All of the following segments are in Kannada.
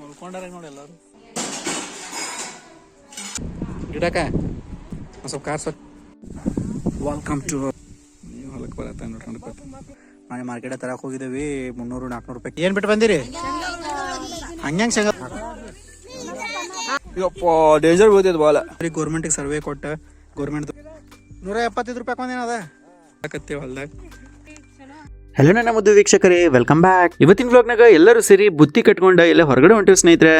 ಮಲ್ಕೊಂಡಾರ ನೋಡಿ ಎಲ್ಲರೂ. ಸ್ವಲ್ಪ ಕಾರ್ ಸ್ವಚ್ಛ ವೆಲ್ಕಮ್ ಟು ನೀವು ಹೊಲಕ್ಕೆ ಬರತ್ತ ನೋಡ್ಕೊಂಡು ನಾಳೆ ಮಾರ್ಕೆಟ್ ತರಕ್ಕೆ ಹೋಗಿದ್ದೇವಿ? ಮುನ್ನೂರು ನಾಲ್ಕುನೂರು ರೂಪಾಯಿ ಏನು ಬಿಟ್ಟು ಬಂದಿರಿ? ಹಂಗ್ಯಾಂಗ ಶೇಂಗಾ ಯಪ್ಪ ಡೇಂಜರ್ ಬೀಳ್ತೈತೆ ಬಾಲ. ಬರೀ ಗೌರ್ಮೆಂಟಿಗೆ ಸರ್ವೆ ಕೊಟ್ಟ ಗೌರ್ಮೆಂಟ್ ನೂರ ಎಪ್ಪತ್ತೈದು ರೂಪಾಯಿ ಒಂದೇನದ ಹಾಕತ್ತೀವಿ ಹೊಲ್ದಾಗ. ಹಲೋ ನನ್ನ ಮುದ್ದು ವೀಕ್ಷಕರೇ. ವೆಲ್ಕಮ್ ಬ್ಯಾಕ್ ಇವತ್ತಿನ ವ್ಲಾಗ್ನಾಗ ಎಲ್ಲರೂ ಸೇರಿ ಬುತ್ತಿ ಕಟ್ಕೊಂಡ ಎಲ್ಲ ಹೊರಗಡೆ ಹೊಂಟಿವಿ ಸ್ನೇಹಿತರೆ.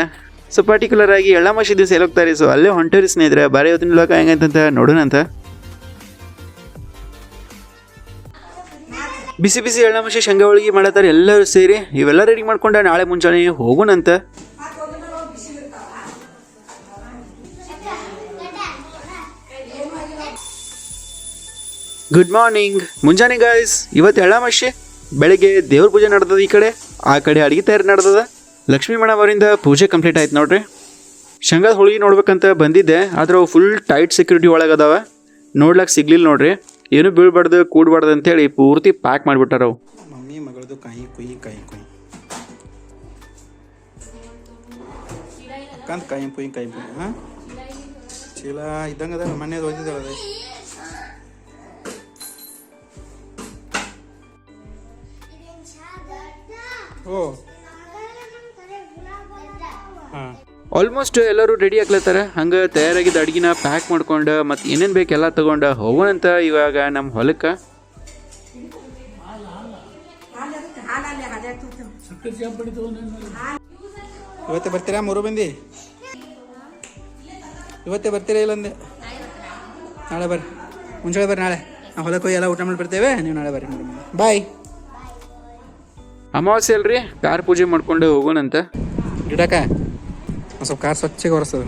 ಸೊ ಪರ್ಟಿಕ್ಯುಲರ್ ಆಗಿ ಎಳ್ಳಮಾಶಿ ದಿವಸ ಸೇಲ್ ಹೋಗ್ತಾರೆ? ಸೊ ಅಲ್ಲೇ ಹೊಂಟಿರಿ ಸ್ನೇಹಿತರೆ. ಬಾರಿ ಇವತ್ತಿನ ವ್ಲಾಗ್ ಹೆಂಗಂತ ನೋಡೋಣ ಅಂತ. ಬಿಸಿ ಬಿಸಿ ಎಳ್ಳಮಾಶಿ ಶಂಗ ಹೋಳಿಗೆ ಮಾಡತ್ತಾರೆ ಎಲ್ಲರೂ ಸೇರಿ. ಇವೆಲ್ಲ ರೆಡಿ ಮಾಡ್ಕೊಂಡ ನಾಳೆ ಮುಂಜಾನೆ ಹೋಗೋಣಂತ ಗುಡ್ ಮಾರ್ನಿಂಗ್ ಮುಂಜಾನೆ ಗಾಯ್ಸ್ ಇವತ್ತು ಎಳ್ಳಮಾಶಿ ಬೆಳಿಗ್ಗೆ ದೇವ್ರ ಪೂಜೆ ನಡೆದದ ಈ ಕಡೆ? ಆ ಕಡೆ ಅಡಿಗೆ ತಯಾರಿ ನಡೆದದ? ಲಕ್ಷ್ಮೀ ಮೇಡಮ್ ಅವರಿಂದ ಪೂಜೆ ಕಂಪ್ಲೀಟ್ ಆಯ್ತು ನೋಡ್ರಿ. ಶಂಗದ ಹೋಳಿಗೆ ನೋಡ್ಬೇಕಂತ ಬಂದಿದ್ದೆ, ಆದ್ರೆ ಅವು ಫುಲ್ ಟೈಟ್ ಸೆಕ್ಯೂರಿಟಿ ಒಳಗೆ ಅದಾವ. ನೋಡ್ಲಕ್ಕೆ ಸಿಗ್ಲಿಲ್ಲ ನೋಡ್ರಿ. ಏನು ಬೀಳ್ಬಾರ್ದು, ಕೂಡ್ಬಾರ್ದು ಅಂತೇಳಿ ಪೂರ್ತಿ ಪ್ಯಾಕ್ ಮಾಡಿಬಿಟ್ಟಾರ ಅವು ಮಮ್ಮಿ ಮಗಳದು ಕಾಯಿ ಕುಯಿ ಕಾಯಿ ಕುಯಿ. ಕಾಯಿ ಪುಯಿ ಕಾಯಿ ಪುಯಿ, ಹಾಂ? ಚೀಲ ಇದ್ದಂಗೆ ಅದ ಮನೆ ಓದಿದ್ದಾಳೆ ಓ. ಹಾಂ. ಆಲ್ಮೋಸ್ಟ್ ಎಲ್ಲರೂ ರೆಡಿ ಆಗ್ಲತ್ತಾರ? ಹಂಗೆ ತಯಾರಾಗಿದ್ದ ಅಡುಗೆನ ಪ್ಯಾಕ್ ಮಾಡ್ಕೊಂಡು ಮತ್ತು ಏನೇನು ಬೇಕು ಎಲ್ಲ ತಗೊಂಡು ಹೋಗೋಣಂತ ಇವಾಗ ನಮ್ಮ ಹೊಲಕ್ಕೆ. ಇವತ್ತೇ ಬರ್ತೀರಾ ಮೂರು ಮಂದಿ? ಇವತ್ತೇ ಬರ್ತೀರಾ ಇಲ್ಲೊಂದು ನಾಳೆ ಬರ್ರಿ. ಮುಂಚೆ ಬರ್ರಿ ನಾಳೆ. ನಾವು ಹೊಲಕ್ಕೆ ಹೋಗಿ ಎಲ್ಲ ಊಟ ಮಾಡಿ ಬರ್ತೇವೆ ನೀವು ನಾಳೆ ಬರ್ರಿ ಬಾಯ್ ಅಮಾವಾಸ್ಯೆ ಅಲ್ರಿ ಕಾರ್ ಪೂಜೆ ಮಾಡ್ಕೊಂಡು ಹೋಗೋಣಂತ. ಗಿಡಕ ಸ್ವಲ್ಪ ಕಾರ್ ಸ್ವಚ್ಛಗೆ ಒರೆಸೋದು.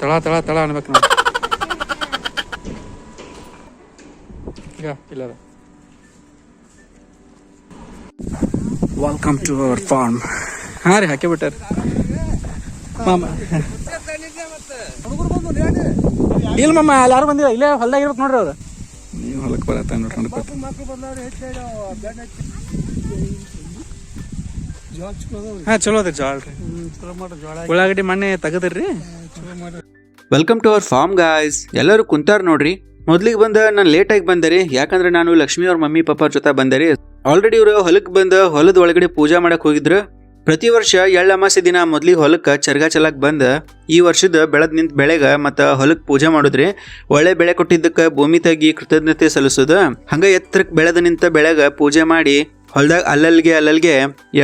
ತಳ ತಳ ತಳ ಅನ್ಬೇಕು ನಾವು ಈಗ ಇಲ್ಲ ವೆಲ್ಕಮ್ ಟು ಅವರ್ ಫಾರ್ಮ್ ಹಾಂ ರೀ ಹಾಕಿ ಬಿಟ್ಟಾರ. ಮಾಮ. ಇಲ್ಲ ಮಮ್ಮ ಎಲ್ಲಾರು ಯಾರು ಬಂದಿಲ್ಲ ಇಲ್ಲೇ ಹೊಲ್ದಾಗ ಇರ್ಬೇಕು ನೋಡ್ರಿ ಅವ್ರು. ನೀವು ಹೊಲಕ್ಕೆ ಬರತ್ತ ನೋಡ್ಕೊಂಡು ಉಳ್ಳಾಗಡ್ಡಿ ಮಣ್ಣೆ ತಗದ್ರಿ welcome to our farm guys ಎಲ್ಲರೂ ಕುಂತಾರ ನೋಡ್ರಿ. ಮೊದ್ಲಿಗೆ ಬಂದ, ನಾನು ಲೇಟಾಗಿ ಬಂದೆ ರೀ. ಯಾಕಂದ್ರೆ ನಾನು ಲಕ್ಷ್ಮಿ ಅವ್ರ ಮಮ್ಮಿ, ಪಪ್ಪ ಜೊತೆ ಬಂದೆ ರೀ. ಆಲ್ರೆಡಿ ಇವರು ಹೊಲಕ್ಕೆ ಬಂದ, ಹೊಲದ ಒಳಗಡೆ ಪೂಜಾ ಮಾಡಕ್ ಹೋಗಿದ್ರು. ಪ್ರತಿ ವರ್ಷ ಎಳ್ಳ ಅಮಾಸೆ ದಿನ ಮೊದ್ಲಿಗೆ ಹೊಲಕ್ಕೆ ಚರ್ಗ ಚಲಕ್ ಬಂದ ಈ ವರ್ಷದ ಬೆಳೆದ್ ನಿಂತ ಬೆಳೆಗ ಮತ್ತು ಹೊಲಕ್ಕೆ ಪೂಜೆ ಮಾಡುದ್ರಿ ಒಳ್ಳೆ ಬೆಳೆ ಕೊಟ್ಟಿದ್ದಕ್ಕೆ ಭೂಮಿ ತಗ್ಗಿ ಕೃತಜ್ಞತೆ ಸಲ್ಲಿಸೋದು. ಹಂಗೆ ಎತ್ತರಕ್ಕೆ ಬೆಳೆದ ನಿಂತ ಬೆಳೆಗ ಪೂಜೆ ಮಾಡಿ ಹೊಲ್ದಾಗ ಅಲ್ಲಲ್ಗೆ ಅಲ್ಲಲ್ಗೆ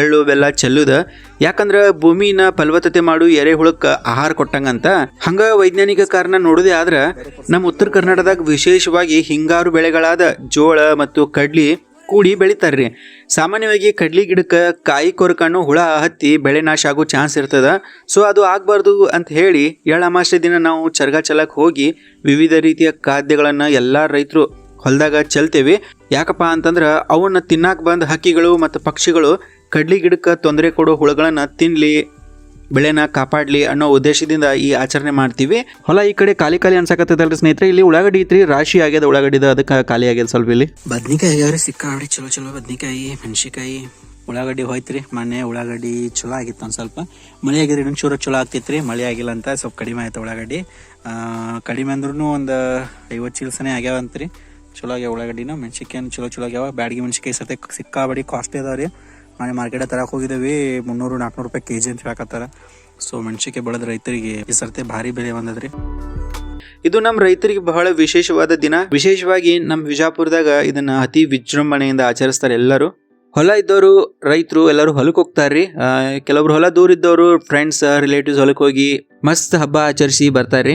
ಎಳ್ಳು ಬೆಲ್ಲ ಚೆಲ್ಲುದ. ಯಾಕಂದ್ರೆ ಭೂಮಿನ ಫಲವತ್ತತೆ ಮಾಡು ಎರೆಹುಳಕ್ಕೆ ಆಹಾರ ಕೊಟ್ಟಂಗಂತ. ಹಂಗ ವೈಜ್ಞಾನಿಕ ಕಾರಣ ನೋಡದೆ ಆದ್ರೆ ನಮ್ಮ ಉತ್ತರ ಕರ್ನಾಟಕದಾಗ ವಿಶೇಷವಾಗಿ ಹಿಂಗಾರು ಬೆಳೆಗಳಾದ ಜೋಳ ಮತ್ತು ಕಡ್ಲಿ ಕೂಡಿ ಬೆಳಿತಾರ್ರಿ. ಸಾಮಾನ್ಯವಾಗಿ ಕಡ್ಲಿ ಗಿಡಕ್ಕೆ ಕಾಯಿ ಕೊರಕಣ್ಣು ಹುಳ ಹತ್ತಿ ಬೆಳೆ ನಾಶ ಆಗೋ ಚಾನ್ಸ್ ಇರ್ತದೆ. ಸೊ ಅದು ಆಗಬಾರ್ದು ಅಂತ ಹೇಳಿ ಏಳು ಅಮಾಸೆ ದಿನ ನಾವು ಚರ್ಗ ಚಲಕ್ಕೆ ಹೋಗಿ ವಿವಿಧ ರೀತಿಯ ಖಾದ್ಯಗಳನ್ನು ಎಲ್ಲ ರೈತರು ಹೊಲದಾಗ ಚೆಲ್ತೇವಿ. ಯಾಕಪ್ಪ ಅಂತಂದ್ರೆ ಅವನ್ನ ತಿನ್ನಾಕ ಬಂದ ಹಕ್ಕಿಗಳು ಮತ್ತು ಪಕ್ಷಿಗಳು ಕಡ್ಲಿ ಗಿಡಕ್ಕೆ ತೊಂದರೆ ಕೊಡೋ ಹುಳುಗಳನ್ನು ತಿನ್ಲಿ ಬೆಳೆನ ಕಾಪಾಡಲಿ ಅನ್ನೋ ಉದ್ದೇಶದಿಂದ ಈ ಆಚರಣೆ ಮಾಡ್ತೀವಿ. ಹೊಲ ಈ ಕಡೆ ಖಾಲಿ ಖಾಲಿ ಅನ್ಸಕತ್ತದಲ್ರಿ ಸ್ನೇಹಿತರೆ? ಇಲ್ಲಿ ಉಳ್ಳಾಗಡ್ಡಿ ಐತ್ರಿ ರಾಶಿ ಆಗ್ಯದ ಉಳ್ಳಾಗಡ್ಡಿದ ಅದಕ್ಕೆ ಖಾಲಿ ಆಗ್ಯದ ಸ್ವಲ್ಪ ಇಲ್ಲಿ. ಬದ್ನಿಕಾಯಿ ಆಗ್ಯಾವ್ರಿ ಸಿಕ್ಕಾಡಿ ಚಲೋ ಚಲೋ ಬದ್ನಿಕಾಯಿ, ಮೆಣಸಿಕಾಯಿ, ಉಳ್ಳಾಗಡ್ಡಿ ಹೋಯ್ತ್ರಿ. ಮೊನ್ನೆ ಉಳ್ಳಾಗಡ್ಡಿ ಚಲೋ ಆಗಿತ್ತು ಒಂದು ಸ್ವಲ್ಪ. ಮಳೆ ಆಗಿದ್ರೆ ಇನ್ನೊಂಚೂರು ಚಲೋ ಆಗ್ತಿತ್ತು ಮಳೆ ಆಗಿಲ್ಲ ಅಂತ ಸ್ವಲ್ಪ ಕಡಿಮೆ ಆಯ್ತು ಉಳ್ಳಾಗಡ್ಡಿ. ಕಡಿಮೆ ಅಂದ್ರೂ ಒಂದು ಐವತ್ತು ಚೀಲ್ಸನೇ ಆಗ್ಯಾವಂತ್ರಿ ಚಲೋ ಆಗ್ಯಾವ ಉಳ್ಳಾಗಡ್ಡಿನ. ಮೆಣಸಿಕಾಯಿ ಚಲೋ ಚಲೋ ಆಗ್ಯಾವ. ಬ್ಯಾಡಗಿ ಮೆಣಸಿಕಾಯಿ ಸತೆ ಸಿಕ್ಕಾಬಡಿ ಕಾಸ್ಟ್ಲಿ ಅದಾವ ರೀ ಮನೆ ಮಾರ್ಕೆಟ್ ತರಕ್ಕೆ ಹೋಗಿದ್ದೇವೆ. ಮುನ್ನೂರು, ನಾಲ್ಕುನೂರು ರೂಪಾಯಿ ಕೆಜಿ ಅಂತ ಹೇಳಕತ್ತಾರ. ಸೊ ಮೆಣಸಿಕೆ ಬೆಳೆದ ರೈತರಿಗೆ ಈ ಸರ್ತಿ ಭಾರಿ ಬೆಲೆ ಬಂದದ್ರಿ. ಇದು ನಮ್ಮ ರೈತರಿಗೆ ಬಹಳ ವಿಶೇಷವಾದ ದಿನ. ವಿಶೇಷವಾಗಿ ನಮ್ಮ ವಿಜಾಪುರದಾಗ ಇದನ್ನ ಅತಿ ವಿಜೃಂಭಣೆಯಿಂದ ಆಚರಿಸ್ತಾರೆ ಎಲ್ಲರೂ. ಹೊಲ ಇದ್ದವರು ರೈತರು ಎಲ್ಲರೂ ಹೊಲಕ್ಕೆ ಹೋಗ್ತಾರ್ರಿ. ಕೆಲವ್ರು ಹೊಲ ದೂರ ಇದ್ದವರು ಫ್ರೆಂಡ್ಸ್ ರಿಲೇಟಿವ್ಸ್ ಹೊಲಕ್ಕೆ ಹೋಗಿ ಮಸ್ತ್ ಹಬ್ಬ ಆಚರಿಸಿ ಬರ್ತಾರ್ರಿ.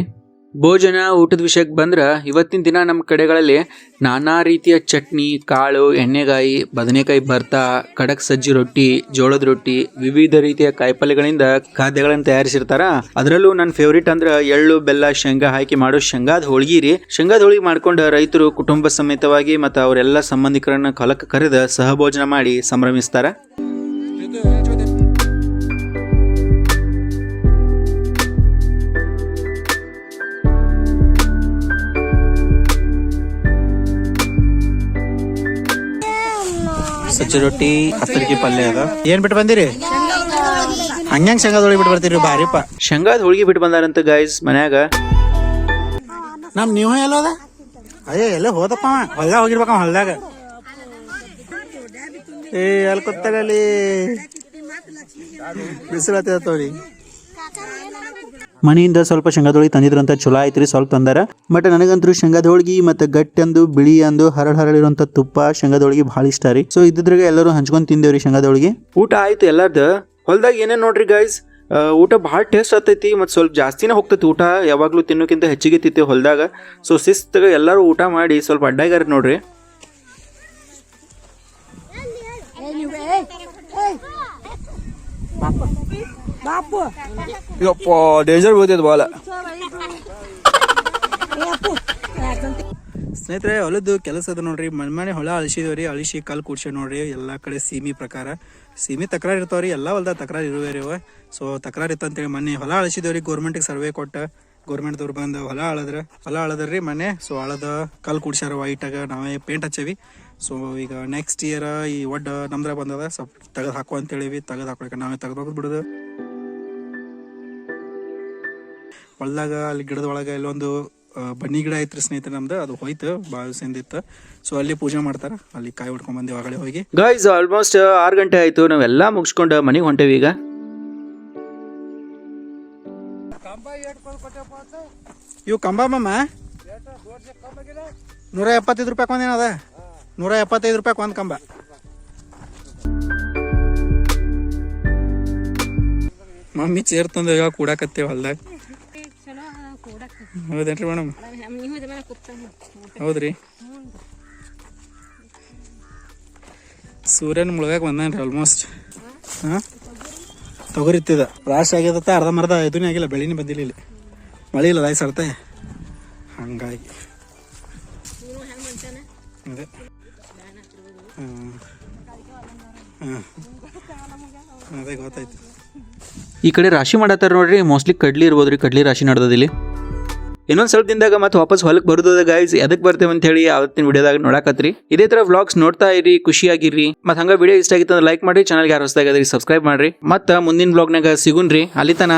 ಭೋಜನ, ಊಟದ ವಿಷಯಕ್ಕೆ ಬಂದ್ರೆ ಇವತ್ತಿನ ದಿನ ನಮ್ಮ ಕಡೆಗಳಲ್ಲಿ ನಾನಾ ರೀತಿಯ ಚಟ್ನಿ, ಕಾಳು, ಎಣ್ಣೆಗಾಯಿ, ಬದನೆಕಾಯಿ ಭರ್ತಾ, ಕಡಕ್ ಸಜ್ಜಿ ರೊಟ್ಟಿ, ಜೋಳದ ರೊಟ್ಟಿ, ವಿವಿಧ ರೀತಿಯ ಕಾಯಿಪಲ್ಯಗಳಿಂದ ಖಾದ್ಯಗಳನ್ನು ತಯಾರಿಸಿರ್ತಾರ. ಅದರಲ್ಲೂ ನನ್ನ ಫೇವ್ರೇಟ್ ಅಂದ್ರೆ ಎಳ್ಳು, ಬೆಲ್ಲ, ಶೇಂಗಾ ಹಾಕಿ ಮಾಡೋ ಶೇಂಗಾದ ಹೋಳ್ಗಿ ರೀ. ಶೇಂಗಾದ ಹೋಳಿಗೆ ಮಾಡ್ಕೊಂಡು ರೈತರು ಕುಟುಂಬ ಸಮೇತವಾಗಿ ಮತ್ತು ಅವರೆಲ್ಲ ಸಂಬಂಧಿಕರನ್ನ ಹೊಲಕ್ಕೆ ಕರೆದ ಸಹಭೋಜನ ಮಾಡಿ ಸಂಭ್ರಮಿಸ್ತಾರ. ಸಜ್ಜಿ ರೊಟ್ಟಿ ಹತ್ತರಿಕೆ ಪಲ್ಯ ಅದ. ಏನ್ ಬಿಟ್ಟು ಬಂದಿರಿ? ಹಂಗ್ಯಾಂಗ್ ಶೇಂಗಾದ ಹೋಳಿಗೆ ಬಿಟ್ಟು ಬರ್ತೀರಿ ಭಾರಿಪ್ಪ. ಶೇಂಗಾದ ಹೋಳಿಗೆ ಬಿಟ್ಟು ಬಂದಾರಂತ ಗಾಯ್ಸ್ ಮನ್ಯಾಗ. ನಮ್ ನೀವು ಎಲ್ಲೋದ ಅಯ್ಯ ಎಲ್ಲ ಹೋದಪ್ಪ. ಹೊಲ್ದಾಗ ಹೋಗಿರ್ಬೇಕ ಹೊಲ್ದಾಗ. ಏ ಅಲ್ಲಿ ಕೂತಾರಲ್ಲಿ ಬಿಸಿಲತ್ತದ ತೋರಿ. ಮನೆಯಿಂದ ಸ್ವಲ್ಪ ಶೇಂಗಾದ ತಂದಿದ್ರಂತ ಚಲೋ ಆಯ್ತು ಸ್ವಲ್ಪ ತಂದಾರ. ಬಟ್ ನನಗಂತೂ ಶೇಂಗಾದ ಹೋಳಿಗೆ ಮತ್ತೆ ಗಟ್ಟಿ ಅಂದು ಬಿಳಿ ಅಂದು, ಹರಳು ಹರಳಿರುವಂತ ತುಪ್ಪ ಶೇಂಗಾದ ಬಹಳ ಇಷ್ಟ ರೀ. ಸೊ ಇದ್ರಾಗ ಎಲ್ಲರೂ ಹಂಚ್ಕೊಂಡ್ ತಿಂದೇವ್ರಿ ಶೇಂಗಾದ ಹೋಳಿಗೆ. ಊಟ ಆಯ್ತು ಎಲ್ಲಾರ್ದ. ಹೊಲ್ದಾಗ ಏನೇನು ನೋಡ್ರಿ ಗೈಸ್ ಊಟ ಭಾಳ ಟೇಸ್ಟ್ ಆಗ್ತೈತಿ ಮತ್ತು ಸ್ವಲ್ಪ ಜಾಸ್ತಿನೇ ಹೋಗ್ತೈತಿ ಊಟ. ಯಾವಾಗಲೂ ತಿನ್ನೋಕ್ಕಿಂತ ಹೆಚ್ಚಿಗೆ ತಿತ್ತೆ ಹೊಲ್ದಾಗ. ಸೊ ಶಿಸ್ತಾಗ ಎಲ್ಲರೂ ಊಟ ಮಾಡಿ ಸ್ವಲ್ಪ ಅಡ್ಡಾಗ್ಯಾರ ನೋಡ್ರಿ. ಯಪ್ಪ ಡೇಂಜರ್ ಬೀಳ್ತೈತೆ ಬಾಳ ಸ್ನೇಹಿತರೆ, ಹೊಲದ್ದು ಕೆಲಸ ಅದ ನೋಡ್ರಿ. ಮನೆ ಮನೆ ಹೊಲ ಅಳಿಸಿದವ್ರಿ ಅಳಿಸಿ ಕಲ್ಲು ಕೂಡ್ಸಿ ನೋಡ್ರಿ. ಎಲ್ಲಾ ಕಡೆ ಸೀಮಿ ಪ್ರಕಾರ. ಸೀಮಿ ತಕರಾರು ಇರ್ತಾವ್ರಿ ಎಲ್ಲಾ ಹೊಲ್ದಾಗ ತಕರಾರು ಅವ ಸೊ ತಕರಾರು ಇತ್ತಂತೇಳಿ ಮನೆ ಹೊಲ ಅಳಿಸಿದವ್ರಿ ಗೌರ್ಮೆಂಟಿಗೆ ಸರ್ವೆ ಕೊಟ್ಟ. ಗೌರ್ಮೆಂಟ್ದವ್ರು ಬಂದು ಹೊಲ ಅಳದ್ರ ಹೊಲ ಅಳದ್ರಿ ಮನೆ. ಸೊ ಅಳದ ಕಲ್ ಕೂಡ್ಸ್ಯಾರ ವೈಟಾಗ ನಾವೇ ಪೇಂಟ್ ಹಚ್ಚೇವಿ. ಸೊ ಈಗ ನೆಕ್ಸ್ಟ್ ಇಯರ್ ಈ ಒಡ್ಡ ನಮ್ದ್ರ ಬಂದದ. ಸ್ವಲ್ಪ ತೆಗೆದು ಹಾಕೋ ಅಂತ ಹೇಳಿವಿ ತೆಗೆದು ಹಾಕೊಳಕ್ಕೆ ನಾವೇ ತೆಗೆದು ಬಿಡುದು. ಹೊಲ್ದಾಗ ಅಲ್ಲಿ ಗಿಡದ ಒಳಗೆ ಇಲ್ಲೊಂದು ಬನ್ನಿ ಗಿಡ ಐತ್ರಿ ಸ್ನೇಹಿತರೆ ನಮ್ದು. ಅದು ಹೋಯ್ತು. ಬಾಳ ಸಿಂದಿತ್ತು ಸೊ ಅಲ್ಲಿ ಪೂಜೆ ಮಾಡ್ತಾರ. ಅಲ್ಲಿ ಕಾಯಿ ಹೊಡ್ಕೊಂಡ್ ಬಂದೇವಿ ಒಳಗಡೆ ಹೋಗಿ. ಗೈಸ್ ಆಲ್ಮೋಸ್ಟ್ ಆರು ಗಂಟೆ ಆಯ್ತು. ನಾವೆಲ್ಲ ಮುಗಿಸ್ಕೊಂಡು ಮನೆಗೆ ಹೊಂಟೇವಿ ಈಗ. ಇವು ಕಂಬ ಮಮ್ಮ ನೂರ ಎಪ್ಪತ್ತೈದು ರೂಪಾಯಿ ಒಂದೇನದ ನೂರ ಎಪ್ಪತ್ತೈದು ರೂಪಾಯಿ ಒಂದು ಕಂಬ. ಮಮ್ಮಿ ಚೇರ್ ತಂದ ಈಗ ಕೂಡಾಕತ್ತೇವೆ ಹೊಲ್ದಾಗ. ಹೌದೇನ್ರಿ ಮೇಡಮ್ ಹೌದ್ರಿ. ಸೂರ್ಯನ ಮುಳುಗಾಕ ಬಂದಾನ್ರಿ ಆಲ್ಮೋಸ್ಟ್ ಹಾಂ? ತೊಗರಿತ್ತಿದ. ರಾಶಿ ಆಗ್ಯದತ್ತ, ಅರ್ಧ ಮರ್ಧ ಇದನ್ನೇ ಆಗಿಲ್ಲ, ಬೆಳಿನೇ ಬಂದಿಲ್ಲ ಇಲ್ಲಿ. ಮಳೆ ಇಲ್ಲ ದಾಯಿ ಸರ್ತೆ ಹಂಗಾಗಿ. ಅದೇ. ಅದೇ ಗೊತ್ತಾಯ್ತು. ಈ ಕಡೆ ರಾಶಿ ಮಾಡತ್ತಾರ ನೋಡ್ರಿ ಮೋಸ್ಟ್ಲಿ ಕಡ್ಲಿ ಇರ್ಬೋದ್ರಿ ಕಡ್ಲಿ ರಾಶಿ ನಡ್ದದ ಇಲ್ಲಿ. ಇನ್ನೊಂದು ಸ್ವಲ್ಪ ದಿನದಾಗ ಮತ್ತೆ ವಾಪಸ್ ಹೊಲಕ್ಕೆ ಬರೋದ ಗೈಸ್ ಎದಕ್ಕೆ ಬರ್ತೇವೆ ಅಂತ ಹೇಳಿ ಅವತ್ತಿನ ವಿಡಿಯೋದಾಗ ನೋಡಾಕತ್ರಿ. ಇದೇ ತರ ವ್ಲಾಗ್ಸ್ ನೋಡ್ತಾ ಇರಿ ಖುಷಿಯಾಗಿರಿ ಮತ್ತೆ ಹಂಗ ವಿಡಿಯೋ ಇಷ್ಟ ಆಗಿತ್ತು ಲೈಕ್ ಮಾಡಿ ಚಾನಲ್ಗೆ ಯಾರು ಹೊಸದಾಗದ್ರಿ ಸಬ್ಸ್ಕ್ರೈಬ್ ಮಾಡ್ರಿ. ಮತ್ತೆ ಮುಂದಿನ ಬ್ಲಾಗ್ನಾಗ ಸಿಗುನ್ರಿ ಅಲ್ಲಿ ತನ.